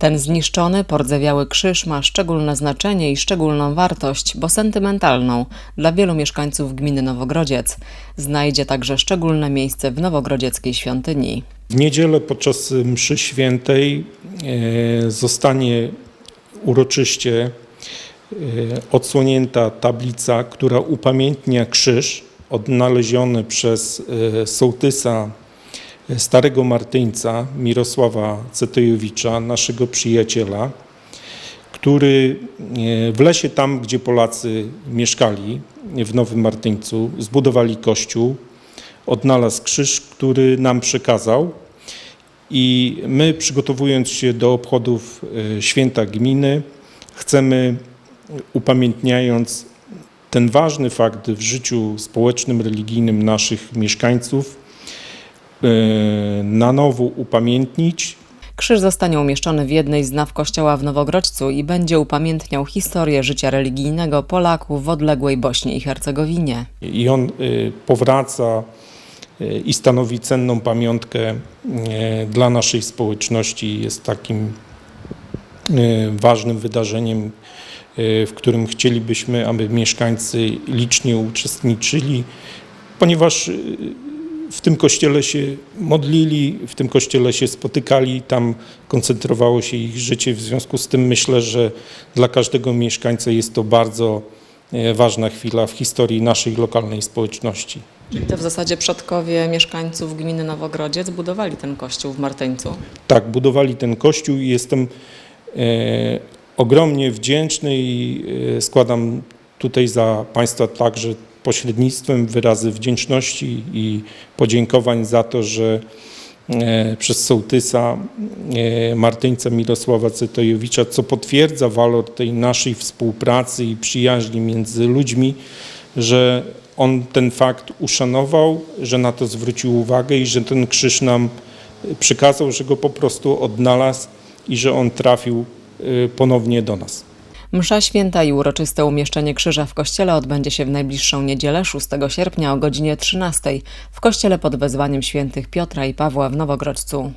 Ten zniszczony, pordzewiały krzyż ma szczególne znaczenie i szczególną wartość, bo sentymentalną dla wielu mieszkańców gminy Nowogrodziec. Znajdzie także szczególne miejsce w nowogrodzieckiej świątyni. W niedzielę podczas mszy świętej e, zostanie uroczyście e, odsłonięta tablica, która upamiętnia krzyż odnaleziony przez e, sołtysa Starego Martyńca Mirosława Cetejowicza, naszego przyjaciela, który e, w lesie tam, gdzie Polacy mieszkali, w Nowym Martyńcu, zbudowali kościół, odnalazł krzyż, który nam przekazał. I my, przygotowując się do obchodów e, święta gminy, chcemy, upamiętniając ten ważny fakt w życiu społecznym, religijnym naszych mieszkańców, na nowo upamiętnić Krzyż zostanie umieszczony w jednej z naw kościoła w Nowogrodźcu i będzie upamiętniał historię życia religijnego Polaków w odległej Bośni i Hercegowinie. i on y, powraca y, i stanowi cenną pamiątkę y, dla naszej społeczności. Jest takim ważnym wydarzeniem, w którym chcielibyśmy, aby mieszkańcy licznie uczestniczyli, ponieważ w tym kościele się modlili, w tym kościele się spotykali, tam koncentrowało się ich życie. W związku z tym myślę, że dla każdego mieszkańca jest to bardzo e, ważna chwila w historii naszej lokalnej społeczności. Czyli to w zasadzie przodkowie mieszkańców gminy Nowogrodziec budowali ten kościół w Martyńcu. Tak, budowali ten kościół i jestem e, ogromnie wdzięczny i e, składam tutaj za Państwa także pośrednictwem wyrazy wdzięczności i podziękowań za to, że e, przez sołtysa e, Martyńca Mirosława Cetojowicza, co potwierdza walor tej naszej współpracy i przyjaźni między ludźmi, że on ten fakt uszanował, że na to zwrócił uwagę i że ten krzyż nam przekazał, że go po prostu odnalazł i że on trafił ponownie do nas. Msza święta i uroczyste umieszczenie krzyża w kościele odbędzie się w najbliższą niedzielę 6 sierpnia o godzinie 13 w kościele pod wezwaniem świętych Piotra i Pawła w Nowogrodzcu.